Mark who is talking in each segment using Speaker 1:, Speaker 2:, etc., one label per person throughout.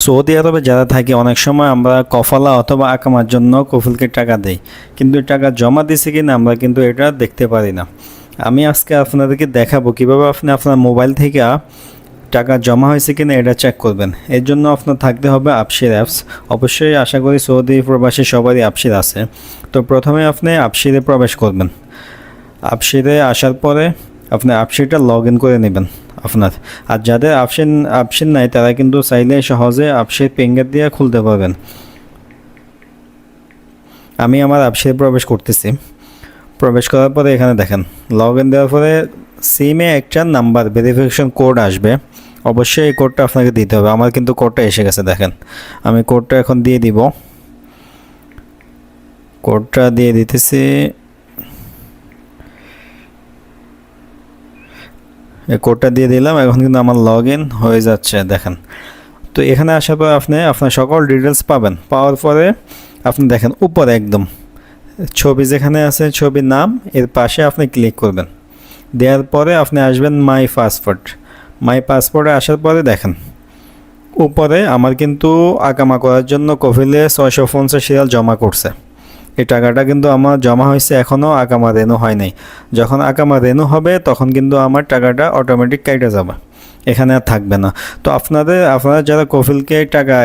Speaker 1: Saudi আরবে যারা থাকি, অনেক সময় আমরা কফালা অথবা আকামার জন্য কফিলকে টাকা দেই। কিন্তু টাকা জমা দিছে কিনা আমরা কিন্তু এটা দেখতে পারি না। আমি আজকে আপনাদেরকে দেখাবো কীভাবে আপনি আপনার মোবাইল থেকে টাকা জমা হয়েছে কিনা এটা চেক করবেন। এর জন্য আপনার থাকতে হবে আপসির অ্যাপস অবশ্যই আশা করি সৌদি প্রবাসী সবারই আপসির আছে। তো প্রথমে আপনি আপসিরে প্রবেশ করবেন। আপসিরে আসার পরে আপনি আপসিটা লগ ইন করে নেবেন। আপনার। আর যাদের আপসিন আপসিন নাই, তারা কিন্তু চাইলে সহজে আপসির পেঙ্গার দিয়ে খুলতে পারবেন। আমি আমার আপসিরে প্রবেশ করতেছি। প্রবেশ করার পরে এখানে দেখেন লগ ইন দেওয়ার পরে সিমে একটা নাম্বার ভেরিফিকেশন কোড আসবে। অবশ্যই এই কোডটা আপনাকে দিতে হবে। আমার কিন্তু কোডটা এসে গেছে, দেখেন। আমি কোডটা এখন দিয়ে দিব। কোডটা দিয়ে দিতেছি। কোডটা দিয়ে দিলাম, এখন কিন্তু আমার লগ ইন হয়ে যাচ্ছে, দেখেন। তো এখানে আসার পর আপনি, আপনার সকল ডিটেলস পাবেন। পাওয়ার পরে আপনি দেখেন, উপরে একদম, ছবি যেখানে আছে, ছবির নাম, এর পাশে আপনি ক্লিক করবেন। দেওয়ার পরে আপনি আসবেন মাই পাসপোর্ট মাই পাসপোর্টে আসার পরে দেখেন, উপরে আমার কিন্তু আকামা করার জন্য কফিলে ছয়শো পঞ্চাশ রিয়াল জমা করছে। এই টাকাটা কিন্তু আমার জমা হয়েছে এখনও আকামা রেনু হয় নাই। যখন আকামা রেনু হবে, তখন কিন্তু আমার টাকাটা অটোমেটিক কেটে যাবে। এখানে আর থাকবে না। তো আপনাদের, আপনারা যারা কফিলকে টাকা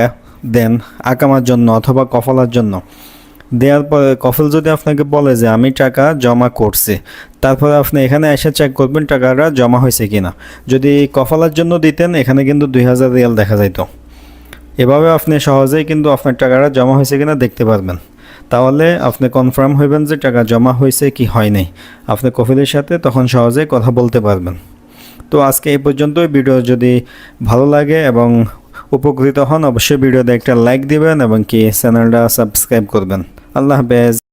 Speaker 1: দেন আকামার জন্য অথবা কফলার জন্য, দেওয়ার পরে কফিল যদি আপনাকে বলে যে, আমি টাকা জমা করছি তারপরে আপনি এখানে এসে চেক করবেন টাকাটা জমা হয়েছে কি না যদি কফলার জন্য দিতেন, এখানে কিন্তু দুই হাজার রিয়াল দেখা যাইতো। এভাবে আপনি সহজেই কিন্তু আপনার টাকাটা জমা হয়েছে কিনা দেখতে পারবেন। তাহলে আপনি কনফার্ম হইবেন যে টাকা জমা হয়েছে কি হয় নাই। আপনি কফিলের সাথে তখন সহজে কথা বলতে পারবেন। তো আজকে এই পর্যন্তই। ভিডিও যদি ভালো লাগে এবং উপকৃত হন, অবশ্যই ভিডিওতে একটা লাইক দিবেন এবং কি চ্যানেলটা সাবস্ক্রাইব করবেন। আল্লাহ হাফেজ।